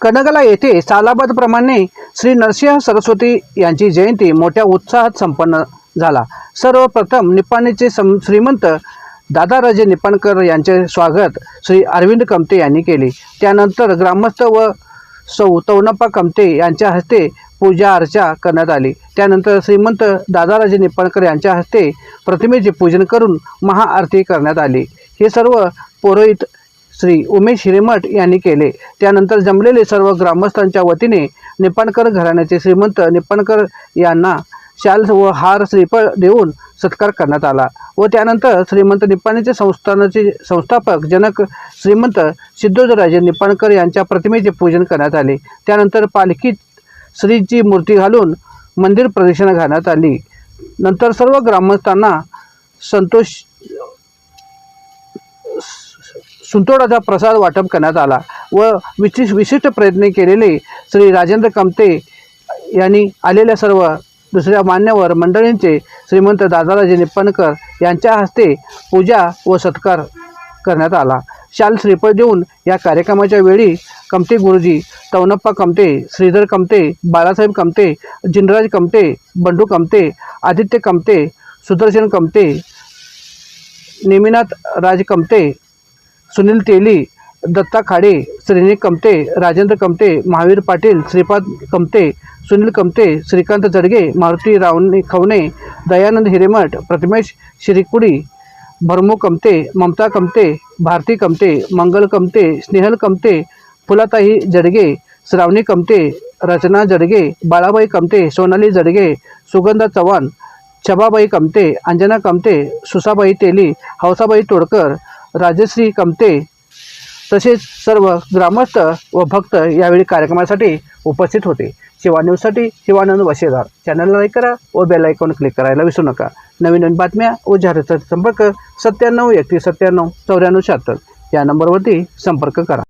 कनगला येथे सालाबादप्रमाणे श्री नरसिंह सरस्वती यांची जयंती मोठ्या उत्साहात संपन्न झाला. सर्वप्रथम निपाणीचे सम श्रीमंत दादाराजे निपाणकर यांचे स्वागत श्री अरविंद कमते यांनी केले. त्यानंतर ग्रामस्थ व सौ तवनप्पा कमते यांच्या हस्ते पूजा अर्चा करण्यात आली. त्यानंतर श्रीमंत दादाराजे निपाणकर यांच्या हस्ते प्रतिमेचे पूजन करून महाआरती करण्यात आली. हे सर्व पुरोहित श्री उमेश हिरेमठ यांनी केले. त्यानंतर जमलेले सर्व ग्रामस्थांच्या वतीने निपाणकर घराण्याचे श्रीमंत निपाणकर यांना शाल व हार श्रीफळ देऊन सत्कार करण्यात आला व त्यानंतर श्रीमंत निपाणीचे संस्थानाचे संस्थापक जनक श्रीमंत सिद्धोजराजे निपाणकर यांच्या प्रतिमेचे पूजन करण्यात आले. त्यानंतर पालखीत श्रीची मूर्ती घालून मंदिर प्रदक्षिणा घालण्यात आली. नंतर सर्व ग्रामस्थांना संतोष सुंतोडाचा प्रसाद वाटप करण्यात आला व विशेष विशिष्ट प्रयत्न केलेले श्री राजेंद्र कमते यांनी आलेल्या सर्व दुसऱ्या मान्यवर मंडळींचे श्रीमंत दादाराजे निप्पणकर यांच्या हस्ते पूजा व सत्कार करण्यात आला. शाल श्रीफळ देऊन या कार्यक्रमाच्या वेळी कमते गुरुजी तवनप्पा कमते श्रीधर कमते बाळासाहेब कमते जिनराज कमते बंडू कमते आदित्य कमते सुदर्शन कमते नेमिनाथ राज कमते सुनील तेली दत्ता खाडे श्रीनिक कमते राजेंद्र कमते महावीर पाटील श्रीपाद कमते सुनील कमते श्रीकांत जडगे मारुती रावणे खवणे दयानंद हिरेमठ प्रतिमेश शिरिकुडी भरमो कमते ममता कमते भारती कमते मंगल कमते स्नेहल कमते फुलाताई जडगे श्रावणी कमते रचना जडगे बाळाबाई कमते सोनाली जडगे सुगंधा चव्हाण छबाबाई कमते अंजना कमते सुसाबाई तेली हौसाबाई तोडकर राजश्री कमते. तसेच सर्व ग्रामस्थ व भक्त यावेळी कार्यक्रमासाठी उपस्थित होते. शिवा न्यूजसाठी शिवानंद वशेदार चॅनलला लाईक करा व बेल आयकॉन क्लिक करायला विसरू नका. नवीन नवीन बातम्या व जाहिरातीचा संपर्क सत्त्याण्णव एकतीस सत्त्याण्णव चौऱ्याण्णव शहात्तर या नंबरवरती संपर्क करा.